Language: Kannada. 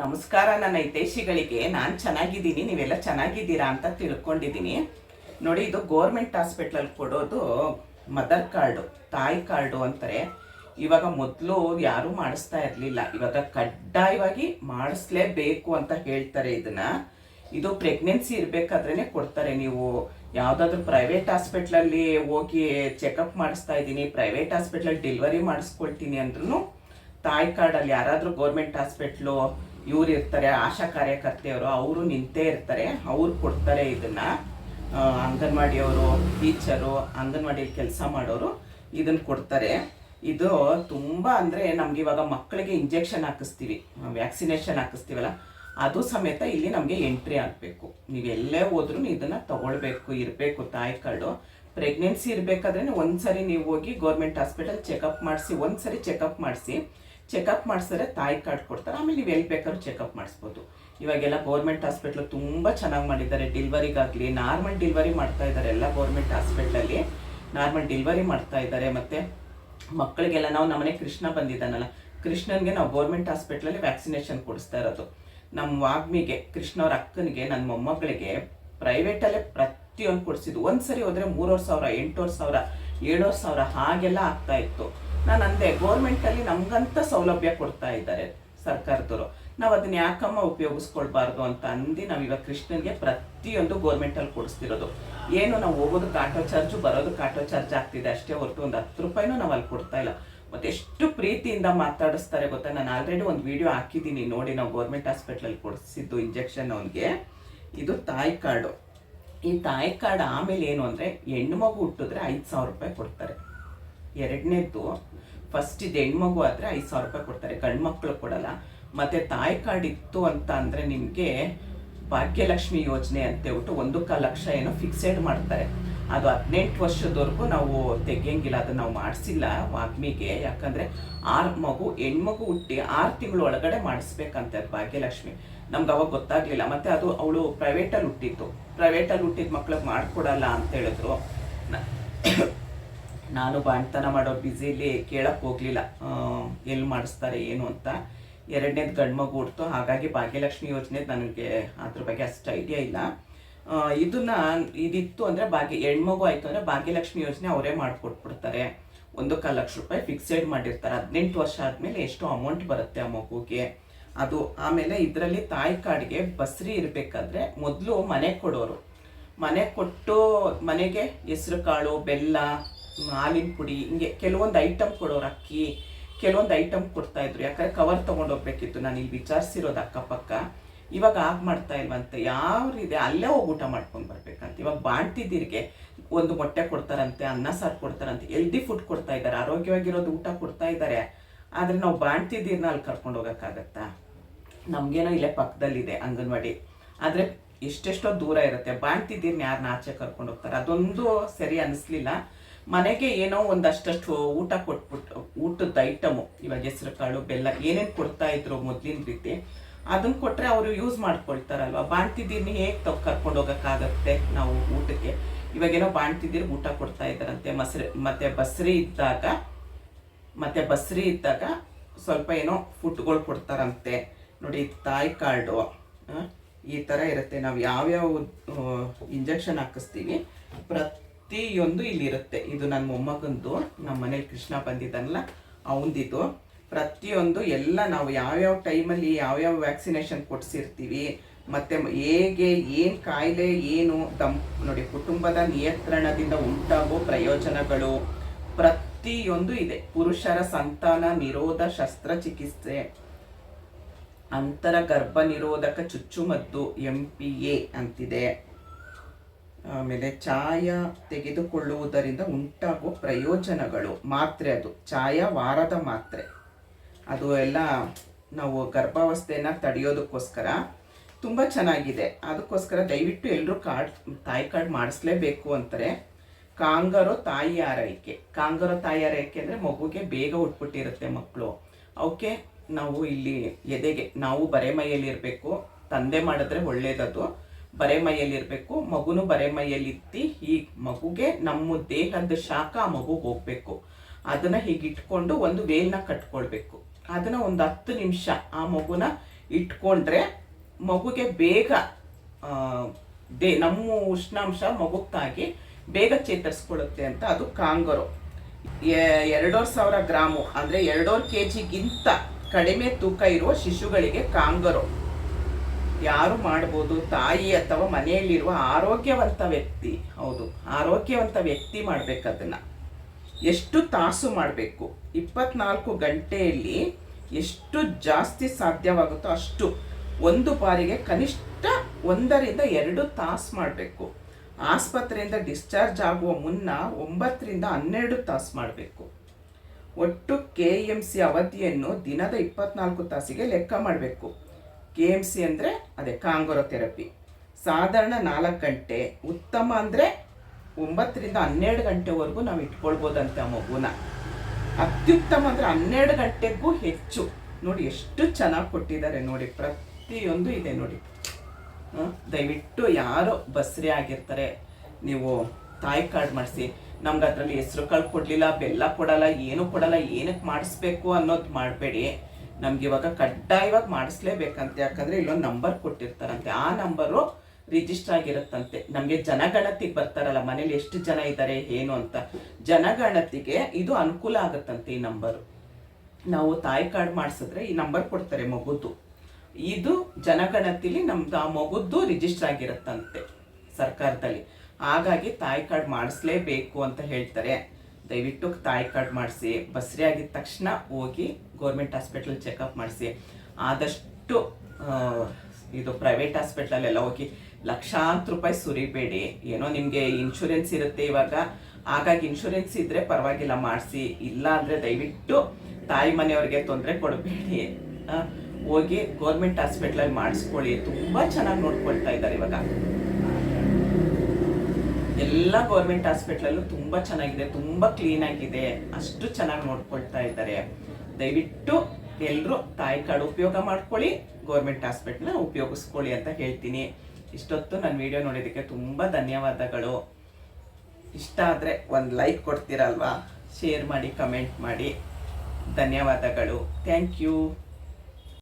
ನಮಸ್ಕಾರ ನನ್ನ ಹಿತೈಷಿಗಳಿಗೆ. ನಾನು ಚೆನ್ನಾಗಿದ್ದೀನಿ, ನೀವೆಲ್ಲ ಚೆನ್ನಾಗಿದ್ದೀರಾ ಅಂತ ತಿಳ್ಕೊಂಡಿದ್ದೀನಿ. ನೋಡಿ, ಇದು ಗೋರ್ಮೆಂಟ್ ಹಾಸ್ಪಿಟ್ಲಲ್ಲಿ ಕೊಡೋದು ಮದರ್ ಕಾರ್ಡು ತಾಯಿ ಕಾರ್ಡು ಅಂತಾರೆ. ಇವಾಗ ಮೊದಲು ಯಾರೂ ಮಾಡಿಸ್ತಾ ಇರಲಿಲ್ಲ. ಇವಾಗ ಕಡ್ಡಾಯವಾಗಿ ಮಾಡಿಸ್ಲೇಬೇಕು ಅಂತ ಹೇಳ್ತಾರೆ ಇದನ್ನ. ಇದು ಪ್ರೆಗ್ನೆನ್ಸಿ ಇರಬೇಕಾದ್ರೇ ಕೊಡ್ತಾರೆ ನೀವು. ಯಾವುದಾದ್ರೂ ಪ್ರೈವೇಟ್ ಹಾಸ್ಪಿಟ್ಲಲ್ಲಿ ಹೋಗಿ ಚೆಕಪ್ ಮಾಡಿಸ್ತಾ ಇದ್ದೀನಿ ಪ್ರೈವೇಟ್ ಹಾಸ್ಪಿಟ್ಲಲ್ಲಿ ಡೆಲಿವರಿ ಮಾಡಿಸ್ಕೊಳ್ತೀನಿ ಅಂದ್ರೂ ತಾಯಿ ಕಾರ್ಡಲ್ಲಿ ಯಾರಾದರೂ ಗೌರ್ಮೆಂಟ್ ಹಾಸ್ಪಿಟ್ಲು ಇವ್ರು ಇರ್ತಾರೆ, ಆಶಾ ಕಾರ್ಯಕರ್ತೆಯವರು, ಅವರು ನಿಂತೇ ಇರ್ತಾರೆ, ಅವ್ರು ಕೊಡ್ತಾರೆ ಇದನ್ನ. ಅಂಗನವಾಡಿಯವರು, ಟೀಚರು ಅಂಗನವಾಡಿಯಲ್ಲಿ ಕೆಲಸ ಮಾಡೋರು ಇದನ್ನ ಕೊಡ್ತಾರೆ. ಇದು ತುಂಬ ಅಂದರೆ ನಮ್ಗೆ ಇವಾಗ ಮಕ್ಕಳಿಗೆ ಇಂಜೆಕ್ಷನ್ ಹಾಕಿಸ್ತೀವಿ, ವ್ಯಾಕ್ಸಿನೇಷನ್ ಹಾಕಿಸ್ತೀವಲ್ಲ, ಅದು ಸಮೇತ ಇಲ್ಲಿ ನಮಗೆ ಎಂಟ್ರಿ ಆಗಬೇಕು. ನೀವು ಎಲ್ಲೇ ಹೋದ್ರೂ ಇದನ್ನ ತಗೊಳ್ಬೇಕು, ಇರಬೇಕು ತಾಯಿ ಕಾರ್ಡು ಪ್ರೆಗ್ನೆನ್ಸಿ ಇರಬೇಕಾದ್ರೆ ಒಂದ್ಸರಿ ನೀವು ಹೋಗಿ ಗೌರ್ಮೆಂಟ್ ಹಾಸ್ಪಿಟಲ್ ಚೆಕಪ್ ಮಾಡಿಸಿ, ಒಂದ್ಸರಿ ಚೆಕಪ್ ಮಾಡಿಸಿ ಚೆಕಪ್ ಮಾಡಿಸಿದ್ರೆ ತಾಯಿ ಕಾರ್ಡ್ ಕೊಡ್ತಾರೆ. ಆಮೇಲೆ ನೀವು ಎಲ್ಲಿ ಬೇಕಾದ್ರೂ ಚೆಕಪ್ ಮಾಡಿಸ್ಬೋದು. ಇವಾಗೆಲ್ಲ ಗೋರ್ಮೆಂಟ್ ಹಾಸ್ಪಿಟ್ಲು ತುಂಬ ಚೆನ್ನಾಗಿ ಮಾಡಿದ್ದಾರೆ. ಡಿಲ್ವರಿಗಾಗಲಿ, ನಾರ್ಮಲ್ ಡಿಲ್ವರಿ ಮಾಡ್ತಾ ಇದ್ದಾರೆ ಎಲ್ಲ ಗೋರ್ಮೆಂಟ್ ಹಾಸ್ಪಿಟ್ಲಲ್ಲಿ ನಾರ್ಮಲ್ ಡಿಲ್ವರಿ ಮಾಡ್ತಾ ಇದ್ದಾರೆ. ಮತ್ತು ಮಕ್ಕಳಿಗೆಲ್ಲ ನಾವು ನಮ್ಮನೆ ಕೃಷ್ಣ ಬಂದಿದ್ದಾನಲ್ಲ, ಕೃಷ್ಣನಿಗೆ ನಾವು ಗೋರ್ಮೆಂಟ್ ಹಾಸ್ಪಿಟ್ಲಲ್ಲಿ ವ್ಯಾಕ್ಸಿನೇಷನ್ ಕೊಡಿಸ್ತಾ ಇರೋದು. ನಮ್ಮ ವಾಗ್ಮಿಗೆ, ಕೃಷ್ಣ ಅವ್ರ ಅಕ್ಕನಿಗೆ, ನನ್ನ ಮೊಮ್ಮಗಳಿಗೆ ಪ್ರೈವೇಟಲ್ಲೇ ಪ್ರತಿಯೊಂದು ಕೊಡಿಸಿದ್ದು. ಒಂದ್ಸರಿ ಹೋದರೆ ಮೂರುವರೆ ಸಾವಿರ, ಎಂಟೂವರೆ ಸಾವಿರ, ಏಳುವರೆ ಸಾವಿರ, ಹಾಗೆಲ್ಲ ಆಗ್ತಾ ಇತ್ತು. ನಾನು ಅಂದೆ ಗೌರ್ಮೆಂಟಲ್ಲಿ ನಮಗಂತ ಸೌಲಭ್ಯ ಕೊಡ್ತಾ ಇದ್ದಾರೆ ಸರ್ಕಾರದವರು. ನಾವು ಅದನ್ನ ಯಾಕಮ್ಮ ಉಪಯೋಗಿಸ್ಕೊಳ್ಬಾರ್ದು ಅಂತ ಅಂದು ನಾವು ಇವಾಗ ಕೃಷ್ಣನ್ಗೆ ಪ್ರತಿಯೊಂದು ಗೌರ್ಮೆಂಟಲ್ಲಿ ಕೊಡಿಸ್ತಿರೋದು. ಏನು ನಾವು ಹೋಗೋದಕ್ಕೆ ಆಟೋ ಚಾರ್ಜು ಬರೋದಕ್ಕೆ ಆಟೋ ಚಾರ್ಜ್ ಆಗ್ತಿದೆ ಅಷ್ಟೇ ಹೊರತು ಒಂದು ಹತ್ತು ರೂಪಾಯಿನೂ ನಾವು ಅಲ್ಲಿ ಕೊಡ್ತಾ ಇಲ್ಲ. ಮತ್ತೆ ಎಷ್ಟು ಪ್ರೀತಿಯಿಂದ ಮಾತಾಡಿಸ್ತಾರೆ ಗೊತ್ತಾ? ನಾನು ಆಲ್ರೆಡಿ ಒಂದು ವಿಡಿಯೋ ಹಾಕಿದ್ದೀನಿ, ನೋಡಿ ನಾವು ಗೌರ್ಮೆಂಟ್ ಹಾಸ್ಪಿಟ್ಲಲ್ಲಿ ಕೊಡಿಸಿದ್ದು ಇಂಜೆಕ್ಷನ್ ಅವನಿಗೆ. ಇದು ತಾಯಿ ಕಾರ್ಡು ಈ ತಾಯಿ ಕಾರ್ಡ್ ಆಮೇಲೆ ಏನು ಅಂದರೆ, ಹೆಣ್ಣು ಮಗು ಹುಟ್ಟಿದ್ರೆ ಐದು ಸಾವಿರ ರೂಪಾಯಿ ಕೊಡ್ತಾರೆ. ಎರಡನೇದ್ದು ಫಸ್ಟ್ ಇದು ಹೆಣ್ಮಗು ಆದರೆ ಐದು ಸಾವಿರ ರೂಪಾಯಿ ಕೊಡ್ತಾರೆ ಗಂಡು ಮಕ್ಕಳು ಕೊಡಲ್ಲ. ಮತ್ತು ತಾಯಿ ಕಾರ್ಡ್ ಇತ್ತು ಅಂತ ಅಂದರೆ ನಿಮಗೆ ಭಾಗ್ಯಲಕ್ಷ್ಮಿ ಯೋಜನೆ ಅಂತ ಹೇಳ್ಬಿಟ್ಟು ಒಂದು ಕ ಲಕ್ಷ ಏನೋ ಫಿಕ್ಸೆಡ್ ಮಾಡ್ತಾರೆ. ಅದು ಹದಿನೆಂಟು ವರ್ಷದವರೆಗೂ ನಾವು ತೆಗಿಯಂಗಿಲ್ಲ, ಅದನ್ನು ನಾವು ಮಾಡಿಸಿಲ್ಲ ವಾಗ್ಮಿಗೆ. ಯಾಕಂದರೆ ಆರು ಮಗು, ಹೆಣ್ಮಗು ಹುಟ್ಟಿ ಆರು ತಿಂಗಳು ಒಳಗಡೆ ಮಾಡಿಸ್ಬೇಕಂತ ಭಾಗ್ಯಲಕ್ಷ್ಮಿ. ನಮ್ಗೆ ಅವಾಗ ಗೊತ್ತಾಗ್ಲಿಲ್ಲ. ಮತ್ತೆ ಅದು ಅವಳು ಪ್ರೈವೇಟಲ್ಲಿ ಹುಟ್ಟಿತ್ತು ಪ್ರೈವೇಟಲ್ಲಿ ಹುಟ್ಟಿದ ಮಕ್ಳಿಗೆ ಮಾಡ್ಕೊಡಲ್ಲ ಅಂತ ಹೇಳಿದ್ರು. ನಾನು ಬಾಣ್ತನ ಮಾಡೋ ಬ್ಯುಸಿಲಿ ಕೇಳಕ್ಕೆ ಹೋಗಲಿಲ್ಲ. ಎಲ್ಲಿ ಮಾಡಿಸ್ತಾರೆ ಏನು ಅಂತ. ಎರಡನೇದು ಗಂಡು ಮಗು ಹುಡ್ತು ಹಾಗಾಗಿ ಭಾಗ್ಯಲಕ್ಷ್ಮಿ ಯೋಜನೆ ನನಗೆ ಅದ್ರ ಬಗ್ಗೆ ಅಷ್ಟು ಐಡಿಯಾ ಇಲ್ಲ. ಇದನ್ನ ಇದಿತ್ತು ಅಂದರೆ ಭಾಗ್ಯ, ಹೆಣ್ಮಗು ಆಯಿತು ಅಂದರೆ ಭಾಗ್ಯಲಕ್ಷ್ಮಿ ಯೋಜನೆ ಅವರೇ ಮಾಡಿಕೊಟ್ಬಿಡ್ತಾರೆ. ಒಂದು ಕಾಲ ಲಕ್ಷ ರೂಪಾಯಿ ಫಿಕ್ಸೆಡ್ ಮಾಡಿರ್ತಾರೆ. ಹದಿನೆಂಟು ವರ್ಷ ಆದಮೇಲೆ ಎಷ್ಟು ಅಮೌಂಟ್ ಬರುತ್ತೆ ಆ ಮಗುಗೆ. ಅದು ಆಮೇಲೆ ಇದರಲ್ಲಿ ತಾಯಿ ಕಾರ್ಡ್ಗೆ ಬಸ್ರಿ ಇರಬೇಕಾದ್ರೆ ಮೊದಲು ಮನೆ ಕೊಡೋರು. ಮನೆ ಕೊಟ್ಟು ಮನೆಗೆ ಹೆಸರು ಕಾಳು, ಬೆಲ್ಲ ಹಾಲಿನ ಪುಡಿ, ಹಿಂಗೆ ಕೆಲವೊಂದು ಐಟಮ್ ಕೊಡೋರು ಅಕ್ಕಿ, ಕೆಲವೊಂದು ಐಟಮ್ ಕೊಡ್ತಾ ಇದ್ರು. ಯಾಕಂದ್ರೆ ಕವರ್ ತೊಗೊಂಡೋಗ್ಬೇಕಿತ್ತು ನಾನು ಇಲ್ಲಿ ವಿಚಾರಿಸಿರೋದು ಅಕ್ಕಪಕ್ಕ. ಇವಾಗ ಆಗ ಮಾಡ್ತಾ ಇಲ್ವಂತೆ. ಯಾವ ಇದೆ ಅಲ್ಲೇ ಹೋಗಿ ಊಟ ಮಾಡ್ಕೊಂಡು ಬರ್ಬೇಕಂತ. ಇವಾಗ ಬಾಣ್ತಿದ್ದೀರಿಗೆ ಒಂದು ಮೊಟ್ಟೆ ಕೊಡ್ತಾರಂತೆ, ಅನ್ನ ಸಾರು ಕೊಡ್ತಾರಂತೆ. ಹೆಲ್ದಿ ಫುಡ್ ಕೊಡ್ತಾ ಇದ್ದಾರೆ. ಆರೋಗ್ಯವಾಗಿರೋದು ಊಟ ಕೊಡ್ತಾ ಇದ್ದಾರೆ. ಆದರೆ ನಾವು ಬಾಣ್ತಿದ್ದೀರನ್ನ ಅಲ್ಲಿ ಕರ್ಕೊಂಡು ಹೋಗೋಕ್ಕಾಗತ್ತಾ? ನಮಗೇನೋ ಇಲ್ಲೇ ಪಕ್ಕದಲ್ಲಿದೆ ಅಂಗನವಾಡಿ. ಆದರೆ ಎಷ್ಟೆಷ್ಟೋ ದೂರ ಇರುತ್ತೆ. ಬಾಣ್ತಿದ್ದೀರ್ನ ಯಾರನ್ನ ಆಚೆ ಕರ್ಕೊಂಡು ಹೋಗ್ತಾರೆ? ಅದೊಂದು ಸರಿ ಅನಿಸ್ಲಿಲ್ಲ. ಮನೆಗೆ ಏನೋ ಒಂದಷ್ಟು ಊಟ ಕೊಟ್ಬಿಟ್ಟು, ಊಟದ ಐಟಮು ಇವಾಗ ಹೆಸರು ಕಾಳು, ಬೆಲ್ಲ ಏನೇನು ಕೊಡ್ತಾ ಇದ್ರು ಮೊದಲಿನ ರೀತಿ ಅದನ್ನ ಕೊಟ್ರೆ ಅವರು ಯೂಸ್ ಮಾಡ್ಕೊಳ್ತಾರಲ್ವಾ? ಬಾಣ್ತಿದ್ದೀರ್ನ ಹೇಗೆ ತಗೊ ಕರ್ಕೊಂಡು ಹೋಗೋಕ್ಕಾಗತ್ತೆ ನಾವು ಊಟಕ್ಕೆ? ಇವಾಗೇನೋ ಬಾಣ್ತಿದ್ದೀರಿ ಊಟ ಕೊಡ್ತಾ ಇದ್ದಾರಂತೆ. ಮಸರಿ, ಮತ್ತೆ ಬಸ್ರಿ ಇದ್ದಾಗ, ಮತ್ತೆ ಬಸ್ರಿ ಇದ್ದಾಗ ಸ್ವಲ್ಪ ಏನೋ ಫುಡ್ಗಳು ಕೊಡ್ತಾರಂತೆ. ನೋಡಿ, ತಾಯಿ ಕಾರ್ಡು ಈ ಥರ ಇರುತ್ತೆ. ನಾವು ಯಾವ್ಯಾವ ಇಂಜೆಕ್ಷನ್ ಹಾಕಿಸ್ತೀವಿ ಪ್ರತಿಯೊಂದು ಇಲ್ಲಿ ಇರುತ್ತೆ ಇದು ನನ್ನ ಮೊಮ್ಮಗಂದು ನಮ್ಮ ಮನೇಲಿ ಕೃಷ್ಣ ಬಂದಿದ್ದಲ್ಲ ಅವಂದಿದು ಪ್ರತಿಯೊಂದು ಎಲ್ಲ ನಾವು ಯಾವ್ಯಾವ ಟೈಮಲ್ಲಿ ಯಾವ್ಯಾವ ವ್ಯಾಕ್ಸಿನೇಷನ್ ಕೊಡಿಸಿರ್ತೀವಿ, ಮತ್ತೆ ಹೇಗೆ, ಏನು ಕಾಯಿಲೆ, ಏನು ದಂ ನೋಡಿ, ಕುಟುಂಬದ ನಿಯಂತ್ರಣದಿಂದ ಉಂಟಾಗೋ ಪ್ರಯೋಜನಗಳು. ಪ್ರತಿಯೊಂದು ಇದೆ. ಪುರುಷರ ಸಂತಾನ ನಿರೋಧ ಶಸ್ತ್ರಚಿಕಿತ್ಸೆ ಅಂತರ ಗರ್ಭ ನಿರೋಧಕ ಚುಚ್ಚುಮದ್ದು ಎಂ ಪಿ ಎ ಅಂತಿದೆ. ಆಮೇಲೆ ಚಾಯ ತೆಗೆದುಕೊಳ್ಳುವುದರಿಂದ ಉಂಟಾಗುವ ಪ್ರಯೋಜನಗಳು. ಮಾತ್ರೆ ಅದು. ಚಾಯ ವಾರದ ಮಾತ್ರೆ. ಅದು ಎಲ್ಲ ನಾವು ಗರ್ಭಾವಸ್ಥೆನ ತಡೆಯೋದಕ್ಕೋಸ್ಕರ ತುಂಬ ಚೆನ್ನಾಗಿದೆ. ಅದಕ್ಕೋಸ್ಕರ ದಯವಿಟ್ಟು ಎಲ್ಲರೂ ಕಾರ್ಡ್ ತಾಯಿ ಕಾರ್ಡ್ ಮಾಡಿಸ್ಲೇಬೇಕು ಅಂತಾರೆ. ಕಾಂಗರೋ ತಾಯಿ ಆರೈಕೆ. ಕಾಂಗರೋ ತಾಯಿ ಆರೈಕೆ ಅಂದರೆ ಮಗುಗೆ ಬೇಗ ಉಟ್ಬಿಟ್ಟಿರುತ್ತೆ ಮಕ್ಕಳು. ಅವಕ್ಕೆ ನಾವು ಇಲ್ಲಿ ಎದೆಗೆ, ನಾವು ಬರೆ ಮೈಯಲ್ಲಿ ಇರಬೇಕು ತಂದೆ ಮಾಡಿದ್ರೆ ಒಳ್ಳೇದದು. ಬರೆ ಮೈಯಲ್ಲಿರಬೇಕು ಮಗುನು ಬರೆ ಮೈಯಲ್ಲಿ ಇತ್ತಿ, ಈ ಮಗುಗೆ ನಮ್ಮ ದೇಹದ ಶಾಖ ಆ ಮಗುಗೆ ಹೋಗ್ಬೇಕು. ಅದನ್ನ ಹೀಗೆ ಇಟ್ಕೊಂಡು ಒಂದು ವೇಲ್ನ ಕಟ್ಕೊಳ್ಬೇಕು. ಅದನ್ನ ಒಂದು ಹತ್ತು ನಿಮಿಷ ಆ ಮಗುನ ಇಟ್ಕೊಂಡ್ರೆ ಮಗುಗೆ ಬೇಗ ದೇ, ನಮ್ಮ ಉಷ್ಣಾಂಶ ಮಗುಕ್ಕಾಗಿ ಬೇಗ ಚೇತರಿಸ್ಕೊಳ್ಳುತ್ತೆ ಅಂತ ಅದು ಕಾಂಗರು. ಎರಡೂವರೆ ಸಾವಿರ ಗ್ರಾಮು, ಅಂದರೆ ಎರಡೂವರೆ ಕೆ ಜಿಗಿಂತ ಕಡಿಮೆ ತೂಕ ಇರುವ ಶಿಶುಗಳಿಗೆ ಕಾಂಗರು. ಯಾರು ಮಾಡ್ಬೋದು? ತಾಯಿ ಅಥವಾ ಮನೆಯಲ್ಲಿರುವ ಆರೋಗ್ಯವಂತ ವ್ಯಕ್ತಿ, ಹೌದು, ಆರೋಗ್ಯವಂತ ವ್ಯಕ್ತಿ ಮಾಡ್ಬೇಕು ಎಷ್ಟು ತಾಸು ಮಾಡಬೇಕು? ಇಪ್ಪತ್ನಾಲ್ಕು ಗಂಟೆಯಲ್ಲಿ ಎಷ್ಟು ಜಾಸ್ತಿ ಸಾಧ್ಯವಾಗುತ್ತೋ ಅಷ್ಟು ಒಂದು ಬಾರಿಗೆ ಕನಿಷ್ಠ ಒಂದರಿಂದ ಎರಡು ತಾಸು ಮಾಡಬೇಕು. ಆಸ್ಪತ್ರೆಯಿಂದ ಡಿಸ್ಚಾರ್ಜ್ ಆಗುವ ಮುನ್ನ ಒಂಬತ್ತರಿಂದ ಹನ್ನೆರಡು ತಾಸು ಮಾಡಬೇಕು. ಒಟ್ಟು ಕೆ ಎಂ ಸಿ ಅವಧಿಯನ್ನು ದಿನದ ಇಪ್ಪತ್ನಾಲ್ಕು ತಾಸಿಗೆ ಲೆಕ್ಕ ಮಾಡಬೇಕು. ಕೆ ಎಂ ಸಿ ಅಂದರೆ ಅದೇ ಕಾಂಗೋರೋ ಥೆರಪಿ ಸಾಧಾರಣ ನಾಲ್ಕು ಗಂಟೆ, ಉತ್ತಮ ಅಂದರೆ ಒಂಬತ್ತರಿಂದ ಹನ್ನೆರಡು ಗಂಟೆವರೆಗೂ ನಾವು ಇಟ್ಕೊಳ್ಬೋದಂತ ಮಗುನ. ಅತ್ಯುತ್ತಮ ಅಂದರೆ ಹನ್ನೆರಡು ಗಂಟೆಗೂ ಹೆಚ್ಚು. ನೋಡಿ ಎಷ್ಟು ಚೆನ್ನಾಗಿ ಕೊಟ್ಟಿದ್ದಾರೆ ನೋಡಿ, ಪ್ರತಿಯೊಂದು ಇದೆ ನೋಡಿ? ದಯವಿಟ್ಟು ಯಾರೋ ಬಸ್ರಿ ಆಗಿರ್ತಾರೆ, ನೀವು ತಾಯಿ ಕಾರ್ಡ್ ಮಾಡಿಸಿ, ನಮ್ಗೆ ಅದರಲ್ಲಿ ಹೆಸರು ಕಾಳು ಕೊಡಲಿಲ್ಲ, ಬೆಲ್ಲ ಕೊಡಲ್ಲ, ಏನು ಕೊಡಲ್ಲ ಏನಕ್ಕೆ ಮಾಡಿಸ್ಬೇಕು ಅನ್ನೋದು ಮಾಡಬೇಡಿ. ನಮ್ಗೆ ಇವಾಗ ಕಡ್ಡಾಯವಾಗಿ ಮಾಡಿಸ್ಲೇಬೇಕಂತೆ. ಯಾಕಂದ್ರೆ ಇಲ್ಲೊಂದು ನಂಬರ್ ಕೊಟ್ಟಿರ್ತಾರಂತೆ. ಆ ನಂಬರು ರಿಜಿಸ್ಟರ್ ಆಗಿರುತ್ತಂತೆ. ನಮಗೆ ಜನಗಣತಿಗೆ ಬರ್ತಾರಲ್ಲ, ಮನೇಲಿ ಎಷ್ಟು ಜನ ಇದ್ದಾರೆ ಏನು ಅಂತ. ಜನಗಣತಿಗೆ ಇದು ಅನುಕೂಲ ಆಗುತ್ತಂತೆ ಈ ನಂಬರು ನಾವು ತಾಯಿ ಕಾರ್ಡ್ ಮಾಡಿಸಿದ್ರೆ ಈ ನಂಬರ್ ಕೊಡ್ತಾರೆ ಮಗುದು. ಇದು ಜನಗಣತಿಲಿ ನಮ್ದು ಆ ಮಗುದ್ದು ರಿಜಿಸ್ಟರ್ ಆಗಿರುತ್ತಂತೆ ಸರ್ಕಾರದಲ್ಲಿ. ಹಾಗಾಗಿ ತಾಯಿ ಕಾರ್ಡ್ ಮಾಡಿಸ್ಲೇಬೇಕು ಅಂತ ಹೇಳ್ತಾರೆ. ದಯವಿಟ್ಟು ತಾಯಿ ಕಾರ್ಡ್ ಮಾಡಿಸಿ, ಬಸ್ರಿ ಆಗಿದ ತಕ್ಷಣ ಹೋಗಿ ಗೌರ್ಮೆಂಟ್ ಹಾಸ್ಪಿಟಲ್ ಚೆಕಪ್ ಮಾಡಿಸಿ. ಆದಷ್ಟು ಇದು ಪ್ರೈವೇಟ್ ಹಾಸ್ಪಿಟ್ಲಲ್ಲೆಲ್ಲ ಹೋಗಿ ಲಕ್ಷಾಂತರ ರೂಪಾಯಿ ಸುರಿಬೇಡಿ. ಏನೋ ನಿಮಗೆ ಇನ್ಶೂರೆನ್ಸ್ ಇರುತ್ತೆ ಇವಾಗ. ಹಾಗಾಗಿ ಇನ್ಶೂರೆನ್ಸ್ ಇದ್ರೆ ಪರವಾಗಿಲ್ಲ, ಮಾಡಿಸಿ. ಇಲ್ಲ ಅಂದ್ರೆ ದಯವಿಟ್ಟು ತಾಯಿ ಮನೆಯವ್ರಿಗೆ ತೊಂದರೆ ಕೊಡಬೇಡಿ. ಹೋಗಿ ಗೌರ್ಮೆಂಟ್ ಹಾಸ್ಪಿಟ್ಲಲ್ಲಿ ಮಾಡಿಸ್ಕೊಳ್ಳಿ. ತುಂಬಾ ಚೆನ್ನಾಗಿ ನೋಡ್ಕೊಳ್ತಾ ಇದ್ದಾರೆ ಇವಾಗ. ಎಲ್ಲ ಗೌರ್ಮೆಂಟ್ ಹಾಸ್ಪಿಟ್ಲಲ್ಲೂ ತುಂಬ ಚೆನ್ನಾಗಿದೆ, ತುಂಬ ಕ್ಲೀನ್ ಆಗಿದೆ. ಅಷ್ಟು ಚೆನ್ನಾಗಿ ನೋಡ್ಕೊಳ್ತಾ ಇದ್ದಾರೆ. ದಯವಿಟ್ಟು ಎಲ್ಲರೂ ತಾಯಿ ಕಾರ್ಡ್ ಉಪಯೋಗ ಮಾಡ್ಕೊಳ್ಳಿ ಗೌರ್ಮೆಂಟ್ ಹಾಸ್ಪಿಟ್ಲನ್ನ ಉಪಯೋಗಿಸ್ಕೊಳ್ಳಿ ಅಂತ ಹೇಳ್ತೀನಿ. ಇಷ್ಟೊತ್ತು ನನ್ನ ವಿಡಿಯೋ ನೋಡಿದ್ದಕ್ಕೆ ತುಂಬ ಧನ್ಯವಾದಗಳು. ಇಷ್ಟ ಆದರೆ ಒಂದು ಲೈಕ್ ಕೊಡ್ತೀರಲ್ವಾ? ಶೇರ್ ಮಾಡಿ ಕಮೆಂಟ್ ಮಾಡಿ. ಧನ್ಯವಾದಗಳು. Thank you